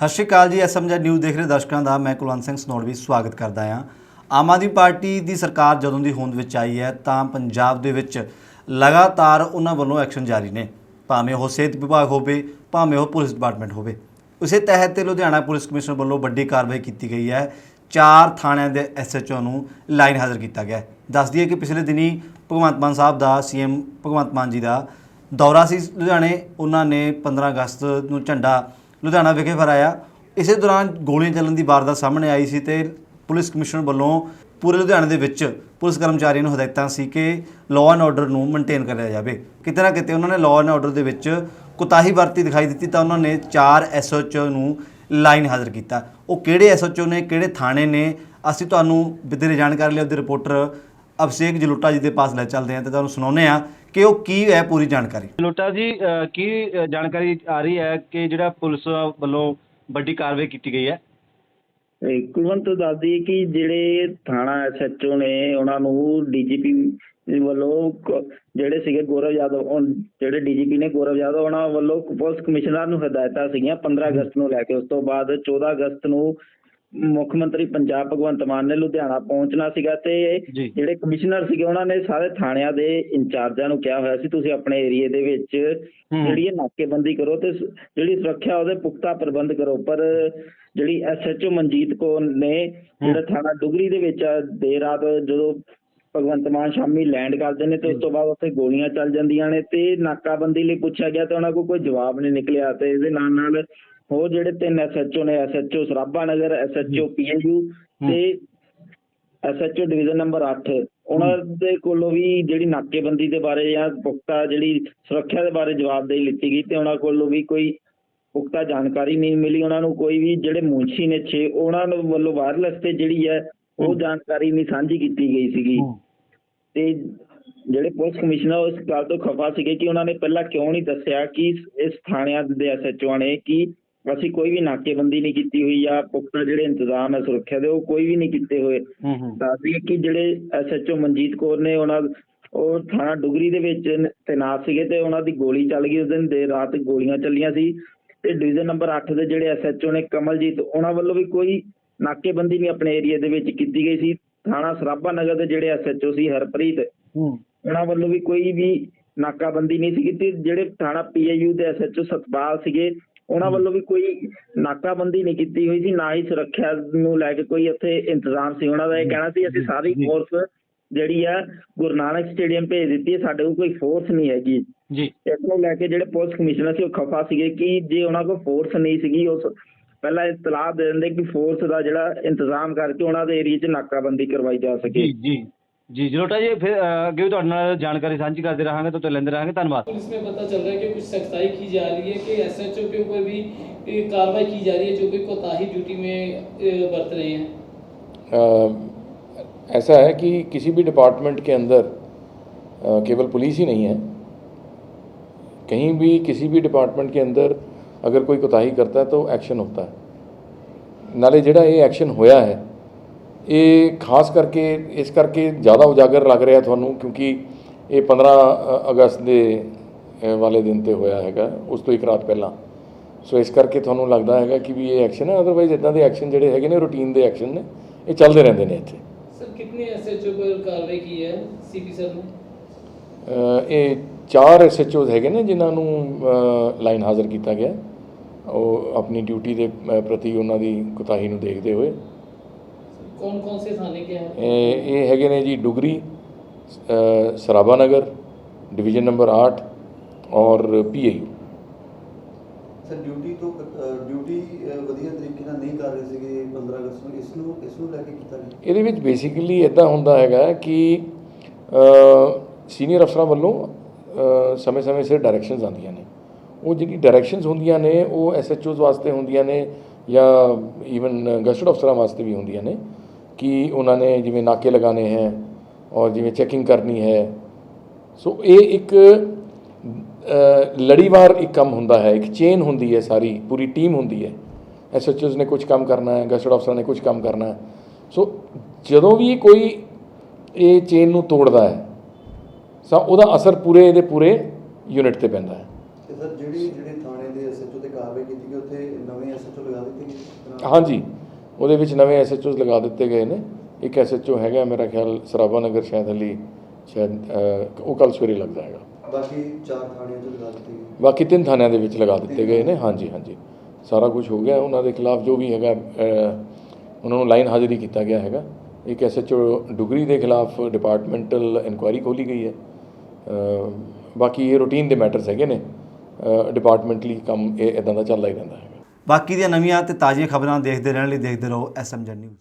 ਸਤਿ ਸ਼੍ਰੀ ਅਕਾਲ ਜੀ SMG news ਦੇਖ ਰਹੇ ਦਰਸ਼ਕਾਂ ਦਾ ਮੈਂ ਕੁਲਵੰਤ ਸਿੰਘ ਸਨੋੜਵੀ ਸਵਾਗਤ ਕਰਦਾ ਹਾਂ। ਆਮ ਆਦਮੀ ਪਾਰਟੀ ਦੀ ਸਰਕਾਰ ਜਦੋਂ ਦੀ ਹੋਂਦ ਵਿੱਚ ਆਈ ਹੈ, ਤਾਂ ਪੰਜਾਬ ਦੇ ਵਿੱਚ ਲਗਾਤਾਰ ਉਹਨਾਂ ਵੱਲੋਂ ਐਕਸ਼ਨ ਜਾਰੀ ਨੇ। ਭਾਵੇਂ ਉਹ ਸਿਹਤ ਵਿਭਾਗ ਹੋਵੇ, ਭਾਵੇਂ ਉਹ ਪੁਲਿਸ ਡਿਪਾਰਟਮੈਂਟ ਹੋਵੇ। ਉਸੇ ਤਹਿਤ ਤੇ ਲੁਧਿਆਣਾ ਪੁਲਿਸ ਕਮਿਸ਼ਨਰ ਵੱਲੋਂ ਵੱਡੀ ਕਾਰਵਾਈ ਕੀਤੀ ਗਈ ਹੈ। ਚਾਰ ਥਾਣਿਆਂ ਦੇ ਐਸਐਚਓ ਨੂੰ ਲਾਈਨ ਹਾਜ਼ਰ ਕੀਤਾ ਗਿਆ ਹੈ। ਦੱਸ ਦਈਏ ਕਿ ਪਿਛਲੇ ਦਿਨੀ ਭਗਵੰਤ ਮਾਨ ਸਾਹਿਬ ਦਾ ਸੀਐਮ ਭਗਵੰਤ ਮਾਨ ਜੀ ਦਾ ਦੌਰਾ ਸੀ ਲੁਧਿਆਣੇ। ਉਹਨਾਂ ਨੇ 15 ਅਗਸਤ ਨੂੰ ਝੰਡਾ ਲੁਧਿਆਣਾ ਵਿਖੇ ਫਹਰਾਇਆ ਇਸੇ ਦੌਰਾਨ ਗੋਲੀਆਂ ਚੱਲਣ ਦੀ ਵਾਰਦਾਤ ਸਾਹਮਣੇ ਆਈ ਸੀ ਤੇ ਪੁਲਿਸ ਕਮਿਸ਼ਨਰ ਵੱਲੋਂ ਪੂਰੇ ਲੁਧਿਆਣੇ ਦੇ ਵਿੱਚ ਪੁਲਿਸ ਕਰਮਚਾਰੀਆਂ ਨੂੰ ਹਦਾਇਤਾਂ ਸੀ ਕਿ ਲਾਅ ਐਂਡ ਆਰਡਰ ਨੂੰ ਮੇਨਟੇਨ ਕਰਿਆ ਜਾਵੇ। ਕਿਤੇ ਨਾ ਕਿਤੇ ਉਹਨਾਂ ਨੇ ਲਾਅ ਐਂਡ ਆਰਡਰ ਦੇ ਵਿੱਚ ਕੁਤਾਹੀ ਵਰਤੀ ਦਿਖਾਈ ਦਿੱਤੀ ਤਾਂ ਉਹਨਾਂ ਨੇ ਚਾਰ ਐਸਓਐਚਓ ਨੂੰ ਲਾਈਨ ਹਾਜ਼ਰ ਕੀਤਾ। ਉਹ ਕਿਹੜੇ ਐਸਓਐਚਓ ਨੇ, ਕਿਹੜੇ ਥਾਣੇ ਨੇ? ਅਸੀਂ ਤੁਹਾਨੂੰ ਵਧੇਰੇ ਜਾਣਕਾਰੀ ਲਈ ਉਹਦੇ ਰਿਪੋਰਟਰ ਅਭਿਸ਼ੇਕ ਜਲੂਟਾ ਜੀ ਦੇ ਪਾਸ ਲੈ ਚੱਲਦੇ ਹਾਂ ਤੇ ਤੁਹਾਨੂੰ ਸੁਣਾਉਂਦੇ ਹਾਂ ਕਿ ਉਹ ਕੀ ਹੈ ਪੂਰੀ ਜਾਣਕਾਰੀ। ਲੋਟਾ ਜੀ ਅ, ਕੀ ਅ, ਜਾਣਕਾਰੀ ਆ ਰਹੀ ਹੈ ਕਿ ਜਿਹੜਾ ਪੁਲਿਸ ਵੱਲੋਂ ਵੱਡੀ ਕਾਰਵਾਈ ਕੀਤੀ ਗਈ ਹੈ? ਇਹ ਕੁਲਵੰਤ ਦੱਸਦੀ ਹੈ ਕਿ ਜਿਹੜੇ ਥਾਣਾ ਐਸਐਚਓ ਨੇ ਉਹਨਾਂ ਨੂੰ ਡੀਜੀਪੀ ਵੱਲੋਂ ਕ- ਜਿਹੜੇ ਸੀਗੇ ਗੌਰਵ ਯਾਦਵ ਉਹ ਜਿਹੜੇ ਡੀਜੀਪੀ ਨੇ ਗੌਰਵ ਯਾਦਵ ਉਹਨਾਂ ਵੱਲੋਂ ਪੁਲਿਸ ਕਮਿਸ਼ਨਰ ਨੂੰ ਹਦਾਇਤਾਂ ਸੀਗੀਆਂ 15 ਅਗਸਤ ਨੂੰ ਲੈ ਕੇ। ਉਸ ਤੋਂ ਬਾਅਦ 14 ਅਗਸਤ ਨੂੰ ਮੁੱਖ ਮੰਤਰੀ ਪੰਜਾਬ ਭਗਵੰਤ ਮਾਨ ਨੇ ਲੁਧਿਆਣਾ ਪਹੁੰਚਣਾ ਸੀਗਾ ਤੇ। ਜਿਹੜੇ ਕਮਿਸ਼ਨਰ ਸੀਗੇ ਉਹਨਾਂ ਨੇ ਸਾਰੇ ਥਾਣਿਆਂ ਦੇ ਇੰਚਾਰਜਾਂ ਨੂੰ ਕਿਹਾ ਹੋਇਆ ਸੀ ਤੁਸੀਂ ਆਪਣੇ ਏਰੀਏ ਦੇ ਵਿੱਚ। ਜਿਹੜੀ ਇਹ ਨਾਕੇਬੰਦੀ ਕਰੋ ਤੇ ਜਿਹੜੀ ਸੁਰੱਖਿਆ ਉਹਦੇ ਪੁਖਤਾ ਪ੍ਰਬੰਧ ਕਰੋ ਪਰ ਜਿਹੜੀ ਐਸਐਚਓ ਮਨਜੀਤ ਕੌਰ ਨੇ ਜਿਹੜਾ ਥਾਣਾ ਡੁਗਰੀ ਦੇ ਵਿੱਚ ਦੇਰ ਰਾਤ ਜਦੋਂ ਭਗਵੰਤ ਮਾਨ ਸ਼ਾਮੀ ਲੈਂਡ ਕਰਦੇ ਨੇ ਤੇ ਉਸ ਤੋਂ ਬਾਅਦ ਉੱਥੇ ਗੋਲੀਆਂ ਚੱਲ ਜਾਂਦੀਆਂ ਨੇ ਤੇ ਨਾਕਾਬੰਦੀ ਲਈ ਪੁੱਛਿਆ ਗਿਆ ਤੇ ਉਹਨਾਂ ਕੋਲ ਕੋਈ ਜਵਾਬ ਨਹੀਂ ਨਿਕਲਿਆ ਤੇ ਇਹਦੇ ਨਾਲ ਨਾਲ ਹੋਰ ਜਿਹੜੇ ਤਿੰਨ ਐਸਐਚਓ ਨੇ SHO Sarabha Nagar SHO PNU ਤੇ ਐਸਐਚਓ ਡਿਵੀਜ਼ਨ ਨੰਬਰ 8 ਉਹਨਾਂ ਦੇ ਕੋਲੋਂ ਵੀ ਜਿਹੜੀ ਨਾਕੇਬੰਦੀ ਦੇ ਬਾਰੇ ਜਾਂ ਪੁਖਤਾ ਜਿਹੜੀ ਸੁਰੱਖਿਆ ਦੇ ਬਾਰੇ ਜਵਾਬਦੇਹੀ ਲਿੱਤੀ ਗਈ ਤੇ ਉਹਨਾਂ ਕੋਲੋਂ ਵੀ ਕੋਈ ਪੁਖਤਾ ਜਾਣਕਾਰੀ ਨਹੀਂ ਮਿਲੀ। ਉਹਨਾਂ ਨੂੰ ਕੋਈ ਵੀ ਜਿਹੜੇ ਮੁਨਸ਼ੀ ਨੇ ਛੇ ਉਹਨਾਂ ਨੂੰ ਵੱਲੋਂ ਵਾਇਰਲੈਸ ਤੇ ਜਿਹੜੀ ਹੈ ਉਹ ਜਾਣਕਾਰੀ ਨਹੀਂ ਸਾਂਝੀ ਕੀਤੀ ਗਈ ਸੀਗੀ। ਤੇ ਜਿਹੜੇ ਪੁਲਿਸ ਕਮਿਸ਼ਨਰ ਉਸ ਗੱਲ ਤੋਂ ਖਫਾ ਸੀਗੇ ਕਿ ਉਹਨਾਂ ਨੇ ਪਹਿਲਾਂ ਕਿਉਂ ਨਹੀਂ ਦੱਸਿਆ ਕਿ ਇਸ- ਇਸ ਥਾਣਿਆਂ ਦੇ ਐਸਐਚਓ ਨੇ ਕਿ ਅਸੀਂ ਕੋਈ ਵੀ ਨਾਕੇਬੰਦੀ ਨਹੀਂ ਕੀਤੀ ਹੋਈ ਜਾਂ ਪੁਖਤਾ ਜਿਹੜੇ ਇੰਤਜ਼ਾਮ ਹੈ ਸੁਰੱਖਿਆ ਦੇ ਉਹ ਕੋਈ ਵੀ ਨਹੀਂ ਕੀਤੇ ਹੋਏ। ਹੂੰ ਹੂੰ। ਦੱਸਦੀ ਕਿ ਜਿਹੜੇ ਐਸਐਚਓ ਮਨਜੀਤ ਕੌਰ ਨੇ ਉਹਨਾਂ ਉਹ ਥਾਣਾ ਡੁਗਰੀ ਦੇ ਵਿੱਚ ਤੈਨਾਤ ਸੀਗੇ ਤੇ ਉਹਨਾਂ ਦੀ ਗੋਲੀ ਚੱਲ ਗਈ ਉਸ ਦਿਨ ਦੇਰ ਰਾਤ ਗੋਲੀਆਂ ਚੱਲੀਆਂ ਸੀ। ਤੇ ਡਿਵੀਜ਼ਨ ਨੰਬਰ 8 ਦੇ ਜਿਹੜੇ ਐਸਐਚਓ ਨੇ ਕਮਲਜੀਤ ਉਹਨਾਂ ਵੱਲੋਂ ਵੀ ਕੋਈ ਨਾਕੇਬੰਦੀ ਨਹੀਂ ਆਪਣੇ ਏਰੀਆ ਦੇ ਵਿੱਚ ਕੀਤੀ ਗਈ ਸੀ। ਥਾਣਾ ਸਰਾਭਾ ਨਗਰ ਦੇ ਜਿਹੜੇ ਐਸਐਚਓ ਸੀ ਹਰਪ੍ਰੀਤ ਉਹਨਾਂ ਵੱਲੋਂ ਵੀ ਕੋਈ ਵੀ ਨਾਕਾਬੰਦੀ ਨਹੀਂ ਸੀ ਕੀਤੀ। ਜਿਹੜੇ ਥਾਣਾ ਪੀਏਯੂ ਦੇ ਐਸਐਚਓ ਸਤਪਾਲ ਸੀਗੇ ਉਹਨਾਂ ਵੱਲੋਂ ਵੀ ਕੋਈ ਨਾਕਾਬੰਦੀ ਨਹੀਂ ਕੀਤੀ ਹੋਈ ਸੀ ਨਾ ਹੀ ਸੁਰੱਖਿਆ ਨੂੰ ਲੈ ਕੇ ਕੋਈ ਇੱਥੇ ਇੰਤਜ਼ਾਮ ਸੀ। ਉਹਨਾਂ ਦਾ ਇਹ ਕਹਿਣਾ ਸੀ ਅਸੀਂ ਸਾਰੀ। ਫੋਰਸ ਜਿਹੜੀ ਆ ਗੁਰੂ ਨਾਨਕ ਸਟੇਡੀਅਮ ਭੇਜ ਦਿੱਤੀ ਹੈ ਸਾਡੇ ਕੋਲ ਕੋਈ ਫੋਰਸ ਨਹੀਂ ਹੈਗੀ। ਜੀ। ਇਸ ਨੂੰ ਲੈ ਕੇ ਜਿਹੜੇ ਪੁਲਿਸ ਕਮਿਸ਼ਨਰ ਸੀ ਉਹ ਖਫਾ ਸੀਗੇ ਕਿ ਜੇ ਉਹਨਾਂ ਕੋਲ ਫੋਰਸ ਨਹੀਂ ਸੀਗੀ ਉਸ ਪਹਿਲਾਂ ਇਤਲਾਹ ਦੇ ਦਿੰਦੇ ਕਿ ਫੋਰਸ ਦਾ ਜਿਹੜਾ ਇੰਤਜ਼ਾਮ ਕਰਕੇ ਉਹਨਾਂ ਦੇ ਏਰੀਆ 'ਚ ਨਾਕਾਬੰਦੀ ਕਰਵਾਈ ਜਾ ਸਕੇ। ਜੀ ਜੀ। ਜੀ ਜਲੋਟਾ ਜੀ ਫਿਰ ਅ, ਅੱਗੇ ਵੀ ਤੁਹਾਡੇ ਨਾਲ ਜਾਣਕਾਰੀ ਸਾਂਝੀ ਕਰਦੇ ਰਹਾਂਗੇ ਤਾਂ ਲੈਂਦੇ ਰਹਾਂਗੇ ਧੰਨਵਾਦ पुलिस में पता चल रहा है कि कुछ सख्ताई की जा रही है कि एसएचओ के ऊपर भी ए, कार्रवाई की जा रही है जो कि कोताही ड्यूटी में ए, बरत रहे हैं अ, ऐसा है कि किसी भी डिपार्टमेंट के अंदर अ, केवल पुलिस ही नहीं है कहीं भी किसी भी डिपार्टमेंट के अंदर अगर कोई कोताही करता है तो एक्शन होता है ਨਾਲੇ ਜਿਹੜਾ ਇਹ ਐਕਸ਼ਨ ਹੋਇਆ ਹੈ ਇਹ ਖਾਸ ਕਰਕੇ ਇਸ ਕਰਕੇ ਜ਼ਿਆਦਾ ਉਜਾਗਰ ਲੱਗ ਰਿਹਾ ਤੁਹਾਨੂੰ ਕਿਉਂਕਿ ਇਹ 15 ਅਗਸਤ ਦੇ ਵਾਲੇ ਦਿਨ ਤੇ ਹੋਇਆ ਹੈਗਾ ਉਸ ਤੋਂ ਇੱਕ ਰਾਤ ਪਹਿਲਾਂ। ਸੋ ਇਸ ਕਰਕੇ ਤੁਹਾਨੂੰ ਲੱਗਦਾ ਹੈਗਾ ਕਿ ਵੀ ਇਹ ਐਕਸ਼ਨ ਹੈ ਅਦਰਵਾਈਜ਼ ਇਦਾਂ ਦੇ ਐਕਸ਼ਨ ਜਿਹੜੇ ਹੈਗੇ ਨੇ ਰੂਟੀਨ ਦੇ ਐਕਸ਼ਨ ਨੇ ਇਹ ਚੱਲਦੇ ਰਹਿੰਦੇ ਨੇ ਇੱਥੇ। ਸਰ ਕਿੰਨੇ ਐਸਐਚਓ ਕੋਲ ਕਾਰਵਾਈ ਕੀ ਹੈ ਸੀਪੀ ਸਰ ਨੂੰ? ਇਹ ਚਾਰ ਐਸਐਚਓਜ਼ ਹੈਗੇ ਨੇ ਜਿਨ੍ਹਾਂ ਨੂੰ ਲਾਈਨ ਹਾਜ਼ਰ ਕੀਤਾ ਗਿਆ। ਉਹ ਆਪਣੀ ਡਿਊਟੀ ਦੇ ਪ੍ਰਤੀ ਉਹਨਾਂ ਦੀ ਕੁਤਾਹੀ ਨੂੰ ਦੇਖਦੇ ਹੋਏ। ਕੌਣ ਕੌਣ ਸੇ ਇਹ ਹੈਗੇ ਨੇ ਜੀ ਡੁਗਰੀ ਸਰਾਬਾ ਨਗਰ ਡਿਵੀਜ਼ਨ ਨੰਬਰ 8 ਔਰ ਪੀਏਯੂ ਸਰ ਡਿਊਟੀ ਤੋਂ ਡਿਊਟੀ ਵਧੀਆ ਤਰੀਕੇ ਨਾਲ ਨਹੀਂ ਕਰ ਰਹੇ ਸੀਗੇ 15 ਅਗਸਤ ਨੂੰ ਇਸ ਨੂੰ ਇਸ ਨੂੰ ਲੈ ਕੇ ਕੀਤਾ ਗਿਆ? ਇਹਦੇ ਵਿੱਚ ਬੇਸਿਕਲੀ ਇਦਾਂ ਹੁੰਦਾ ਹੈਗਾ ਕਿ ਸੀਨੀਅਰ ਅਫਸਰਾਂ ਵੱਲੋਂ ਸਮੇਂ-ਸਮੇਂ ਸਿਰ ਡਾਇਰੈਕਸ਼ਨਸ ਆਉਂਦੀਆਂ ਨੇ। ਉਹ ਜਿਹੜੀ ਡਾਇਰੈਕਸ਼ਨਸ ਹੁੰਦੀਆਂ ਨੇ ਉਹ ਐਸਐਚਓਜ਼ ਵਾਸਤੇ ਹੁੰਦੀਆਂ ਨੇ ਜਾਂ ਈਵਨ ਗਸਟਡ ਅਫਸਰਾਂ ਵਾਸਤੇ ਵੀ ਹੁੰਦੀਆਂ ਨੇ। ਕਿ ਉਹਨਾਂ ਨੇ ਜਿਵੇਂ ਨਾਕੇ ਲਗਾਣੇ ਹੈ ਔਰ ਜਿਵੇਂ ਚੈਕਿੰਗ ਕਰਨੀ ਹੈ। ਸੋ ਇਹ ਇੱਕ ਲੜੀਵਾਰ ਇੱਕ ਕੰਮ ਹੁੰਦਾ ਹੈ। ਇੱਕ ਚੇਨ ਹੁੰਦੀ ਹੈ ਸਾਰੀ ਪੂਰੀ ਟੀਮ ਹੁੰਦੀ ਹੈ। ਐਸਐਚਓਸ ਨੇ ਕੁਝ ਕੰਮ ਕਰਨਾ ਹੈ ਗਸਟਡ ਅਫਸਰਾਂ ਨੇ ਕੁਝ ਕੰਮ ਕਰਨਾ ਹੈ। ਸੋ ਜਦੋਂ ਵੀ ਕੋਈ ਇਹ ਚੇਨ ਨੂੰ ਤੋੜਦਾ ਹੈ ਤਾਂ ਉਹਦਾ ਅਸਰ ਪੂਰੇ ਇਹਦੇ ਪੂਰੇ ਯੂਨਿਟ ਤੇ ਪੈਂਦਾ ਹੈ। ਤੇ ਸਰ ਜਿਹੜੀ ਜਿਹੜੇ ਥਾਣੇ ਦੇ ਐਸਐਚਓ ਤੇ ਕਾਰਵਾਈ ਕੀਤੀ ਗਈ ਉੱਥੇ ਨਵੇਂ ਐਸਐਚਓ ਲਗਾ ਦਿੱਤੇ ਗਏ? ਹਾਂਜੀ। ਉਹਦੇ ਵਿੱਚ ਨਵੇਂ ਐਸਐਚਓਸ ਲਗਾ ਦਿੱਤੇ ਗਏ ਨੇ। ਇੱਕ ਐਸਐਚਓ ਹੈਗਾ ਮੇਰਾ ਖਿਆਲ ਸਰਾਭਾ ਨਗਰ ਸ਼ਾਇਦ ਹਲੀ ਸ਼ਾਇਦ ਉਹ ਕੱਲ ਸਵੇਰੇ ਲੱਗ ਜਾਏਗਾ। ਬਾਕੀ ਚਾਰ ਥਾਣਿਆਂ 'ਚ ਲਗਾ ਦਿੱਤੇ ਗਏ। ਬਾਕੀ ਤਿੰਨ ਥਾਣਿਆਂ ਦੇ ਵਿੱਚ ਲਗਾ ਦਿੱਤੇ ਗਏ ਨੇ। ਹਾਂਜੀ ਹਾਂਜੀ। ਸਾਰਾ ਕੁਝ ਹੋ ਗਿਆ। ਉਹਨਾਂ ਦੇ ਖਿਲਾਫ ਜੋ ਵੀ ਹੈਗਾ ਉਹਨਾਂ ਨੂੰ ਲਾਈਨ ਹਾਜ਼ਰੀ ਕੀਤਾ ਗਿਆ ਹੈਗਾ। ਇੱਕ ਐਸਐਚਓ ਡੁਗਰੀ ਦੇ ਖਿਲਾਫ ਡਿਪਾਰਟਮੈਂਟਲ ਇਨਕੁਆਇਰੀ ਖੋਲੀ ਗਈ ਹੈ। ਬਾਕੀ ਇਹ ਰੂਟੀਨ ਦੇ ਮੈਟਰਸ ਹੈਗੇ ਨੇ। ਡਿਪਾਰਟਮੈਂਟਲੀ ਕੰਮ ਇਹ ਇਦਾਂ ਦਾ ਚੱਲਦਾ ਹੀ ਰਹਿੰਦਾ ਹੈ। ਬਾਕੀ ਦੀਆਂ ਨਵੀਆਂ ਤੇ ਤਾਜ਼ੀਆਂ ਖਬਰਾਂ ਦੇਖਦੇ ਰਹਿਣ ਲਈ ਦੇਖਦੇ ਰਹੋ ਐਸਐਮਜੀ ਨਿਊਜ਼।